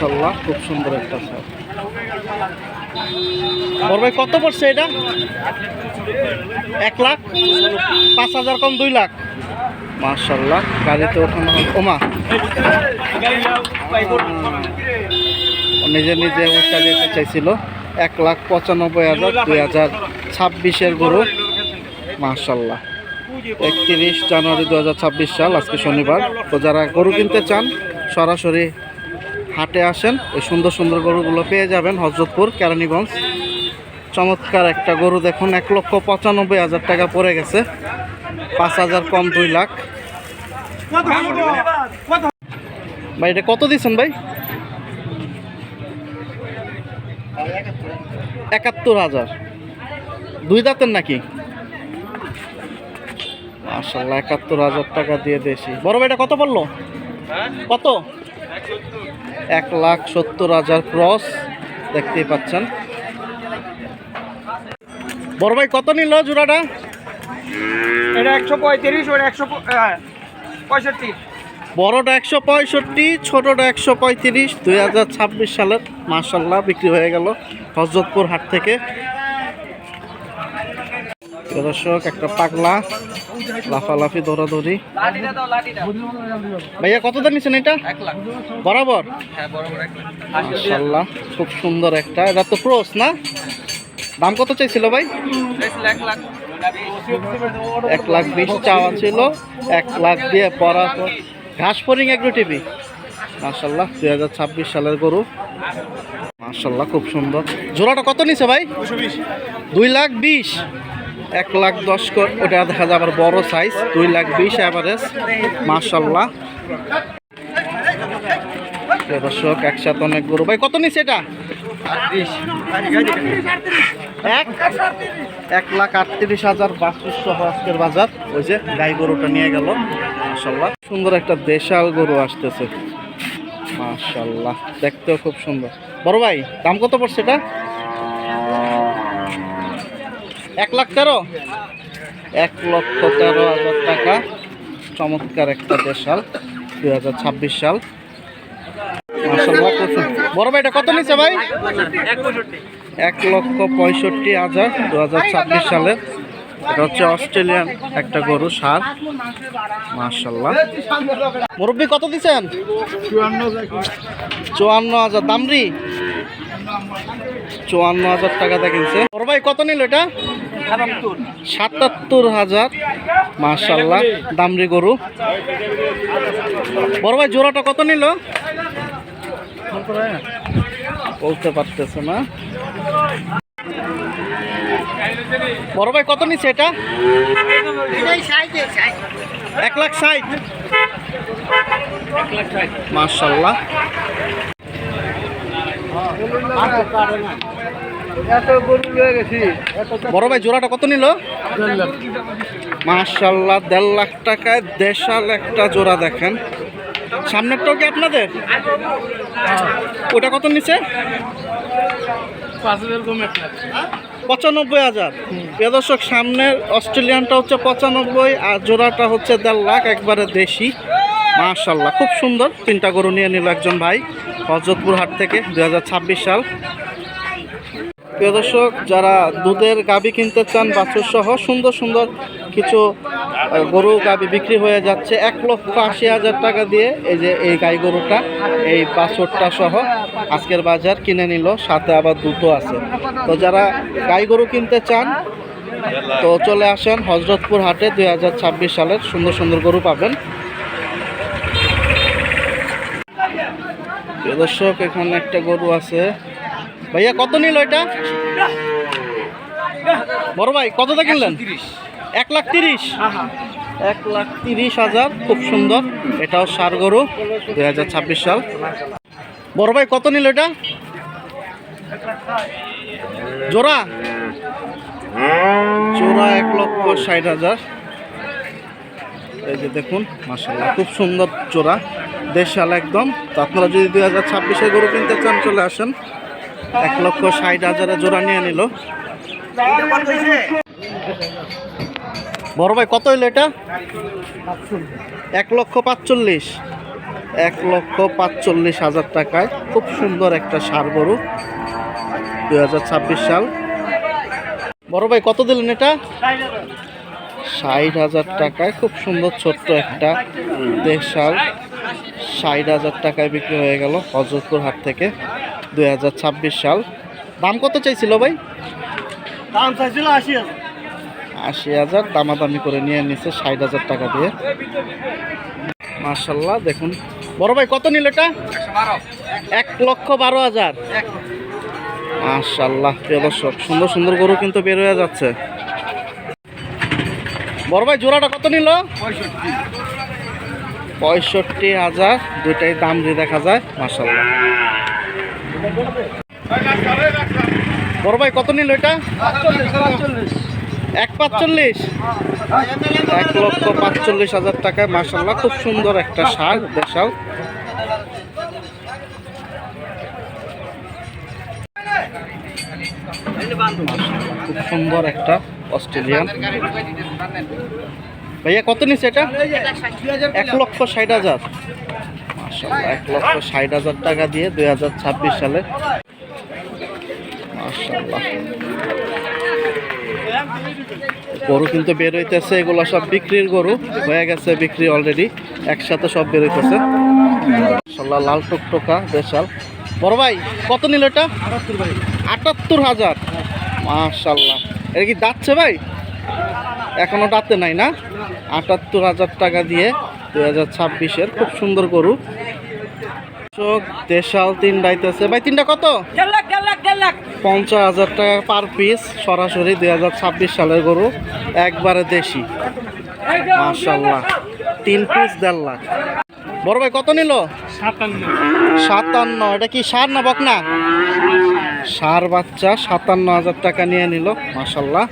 মাশাল্লাহ খুব সুন্দর একটা সার। বড় ভাই কত পড়ছে এটা? এক লাখ? পাঁচ হাজার কম দুই লাখ? মাশাল্লাহ গাড়িতে ওঠানো ওমা। নিজে নিজে উঠা যেতে চাইছিল। এক লাখ পঁচানব্বই হাজার দুই হাজার ছাব্বিশের গরু। মাশাল্লাহ একত্রিশ জানুয়ারি দু হাজার ছাব্বিশ সাল আজকে শনিবার। তো যারা গরু কিনতে চান সরাসরি হাটে আসেন, এই সুন্দর সুন্দর গরুগুলো পেয়ে যাবেন হজরতপুর, কেরানীগঞ্জ। চমৎকার একটা গরু দেখুন, এক লক্ষ পঁচানব্বই হাজার টাকা পড়ে গেছে। পাঁচ হাজার কম দুই লাখ। ভাই, এটা কত দিচ্ছেন ভাই? একাত্তর হাজার। দুই দাঁতের নাকি? মাশাল্লাহ একাত্তর হাজার টাকা দিয়ে দেশি। বড় ভাই এটা কত পড়ল? কত? এক লাখ সত্তর হাজার ক্রস দেখতেই পাচ্ছেন। বড় ভাই কত নিল জোড়াটা? এটা একশো পঁয়ত্রিশ একশো পঁয়ষট্টি। বড়টা একশো পঁয়ষট্টি ছোটটা একশো পঁয়ত্রিশ দুই হাজার ছাব্বিশ সালের মার্শাল্লাহ বিক্রি হয়ে গেল হজরতপুর হাট থেকে। দর্শক একটা পাগলা লাফালাফি দৌড়াদৌড়ি। ভাইয়া কত দাম নিচ্ছেন এটা? বরাবর? হ্যাঁ খুব সুন্দর একটা। এটা তো ক্রোস না? দাম কত চাইছিল ভাই? এক লাখ। বিশ চাওয়া ছিল। এক লাখ দিয়ে পড়া ঘাস ফরিং এগ্রো টিভি। মার্শাল্লাহ দুই হাজার ছাব্বিশ সালের গরু। মার্শাল্লাহ খুব সুন্দর। জোড়াটা কত নিছে ভাই? দুই লাখ বিশ। এক লাখ দশ কর- ওটা দেখা যায় আবার বড় সাইজ দুই লাখ বিশ অ্যাভারেজ মার্শাল্লাহ দর্শক একসাথে অনেক গরু। ভাই কত নিছে এটা? এক? লাখ আটত্রিশ হাজার সহ আজকের বাজার। ওই যে গাই গরুটা নিয়ে গেল মাসাল্লাহ সুন্দর একটা দেশাল গরু আসতেছে। মাশাল্লাহ দেখতেও খুব সুন্দর। বড় ভাই দাম কত পড়ছে এটা? এক লাখ তেরো? এক লক্ষ তেরো হাজার টাকা। চমৎকার একটা দেশাল, দুই হাজার ছাব্বিশ সাল। বড় ভাই, এটা কত নিচ্ছে ভাই? এক লক্ষ পঁয়ষট্টি হাজার দু হাজার ছাব্বিশ সালের। এটা হচ্ছে অস্ট্রেলিয়ান একটা গরু, সার। মার্শাল্লাহ মুরব্বী, কত দিচ্ছেন? চুয়ান্ন হাজার। দামরি চুয়ান্ন হাজার টাকাতে কিনছে। বড় ভাই, কত নিল এটা? সাতাত্তর। হাজার মার্শাল্লাহ দামরি গরু। বড় ভাই, জোড়াটা কত নিল? বলতে পারতেছে না। বড় ভাই, কত নিচ্ছে এটা? এক লাখ ষাট। মার্শাল্লাহ বড় ভাই, জোড়াটা কত নিল? মার্শাল্লাহ দেড় লাখ টাকায় দেশাল একটা জোড়া দেখেন। সামনেরটাও কি আপনাদের? ওটা কত নিচ্ছে পঁচানব্বই হাজার। প্রিয় দর্শক, সামনের অস্ট্রেলিয়ানটা হচ্ছে পঁচানব্বই, আর জোড়াটা হচ্ছে দেড় লাখ, একবারে দেশি। মাশাল্লাহ খুব সুন্দর। তিনটা গরু নিয়ে নিল একজন ভাই, হজরতপুর হাট থেকে, দুই হাজার ছাব্বিশ সাল। প্রিয় দর্শক, যারা দুধের গাবি কিনতে চান বাছুর সহ সুন্দর সুন্দর কিছু গরু গাবি বিক্রি হয়ে যাচ্ছে, এক লক্ষ আশি হাজার টাকা দিয়ে এই যে এই গাই গরুটা, এই বাছুরটা সহ আজকের বাজার কিনে নিল, সাথে আবার দুটো আছে। তো যারা গাই গরু কিনতে চান, তো চলে আসেন হজরতপুর হাটে, দুই হাজার ছাব্বিশ সালের সুন্দর সুন্দর গরু পাবেন। দর্শক, এখানে একটা গরু আছে ভাইয়া, কত নিল এটা? বড় ভাই কতটা কিনলেন? এক লাখ তিরিশ। এক লাখ তিরিশ হাজার, খুব সুন্দর। এটাও সার গরু, দুই হাজার ছাব্বিশ সাল। বড় ভাই, কত নিল এটা? জোড়া? জোড়া এক লক্ষ ষাট হাজার। এই যে দেখুন মাসাল্লাহ খুব সুন্দর জোড়া। দেশাল একদম। তো আপনারা যদি দুই হাজার ছাব্বিশে গরু কিনতে চান, চলে আসেন। এক লক্ষ ষাট হাজারে জোড়া নিয়ে নিল। বড় ভাই, কত হইল এটা? এক লক্ষ পাঁচচল্লিশ। এক লক্ষ পাঁচচল্লিশ হাজার টাকায় খুব সুন্দর একটা সার গরু, দুই হাজার ছাব্বিশ সাল। বড় ভাই, কত দিলেন এটা? ষাট হাজার টাকায় খুব সুন্দর ছোট্ট একটা দেশাল ষাট হাজার টাকায় বিক্রি হয়ে গেল হজরতপুর হাট থেকে দুই হাজার ছাব্বিশ সাল। দাম কত চাইছিল ভাই? দাম চাইছিল আশি হাজার। আশি হাজার দামাদামি করে নিয়ে নিচ্ছে ষাট হাজার টাকা দিয়ে। মার্শাল্লাহ দেখুন। বড় ভাই কত নিল এটা? এক লক্ষ বারো হাজার। মার্শাল্লাহ প্রিয় দর্শক সুন্দর সুন্দর গরু কিন্তু বের হয়ে যাচ্ছে। বড় ভাই জোড়াটা কত নিল? পঁয়ষট্টি। পঁয়ষট্টি হাজার দুটাই দাম দিয়ে দেখা যায় মার্শাল্লাহ বড় ভাই, কত নিল এটা? এক পাঁচচল্লিশ। এক লক্ষ পাঁচচল্লিশ হাজার টাকায় মার্শাল্লাহ খুব সুন্দর একটা সার দেশাল। খুব সুন্দর একটা অস্ট্রেলিয়ান। ভাইয়া কত নিচ্ছে এটা? এক লক্ষ ষাট হাজার। এক লক্ষ ষাট হাজার টাকা দিয়ে দুই হাজার ছাব্বিশ সালে। গরু কিন্তু বের হইতেছে এগুলো সব বিক্রির গরু। হয়ে গেছে বিক্রি অলরেডি একসাথে সব বের হইতেছে। মার্শাল্লাহ লাল টুকটোকা বেশাল বড় ভাই কত নিল এটা? আটাত্তর হাজার। মার্শাল্লাহ এটা কি দাঁতছে ভাই? এখনও দাঁতে নাই না? আটাত্তর হাজার টাকা দিয়ে দুই হাজার ছাব্বিশের খুব সুন্দর গরু। চোখ দেশাল তিন ডাইতেছে ভাই, তিনটা কত? পঞ্চাশ হাজার টাকা পার পিস সরাসরি দুই হাজার ছাব্বিশ সালের গরু, একবারে দেশি। মার্শাল্লাহ তিন পিস দেড় লাখ। বড় ভাই, কত নিল? সাতান্ন। এটা কি সার না বকনা? সার বাচ্চা, সাতান্ন হাজার টাকা নিয়ে নিল মার্শাল্লাহ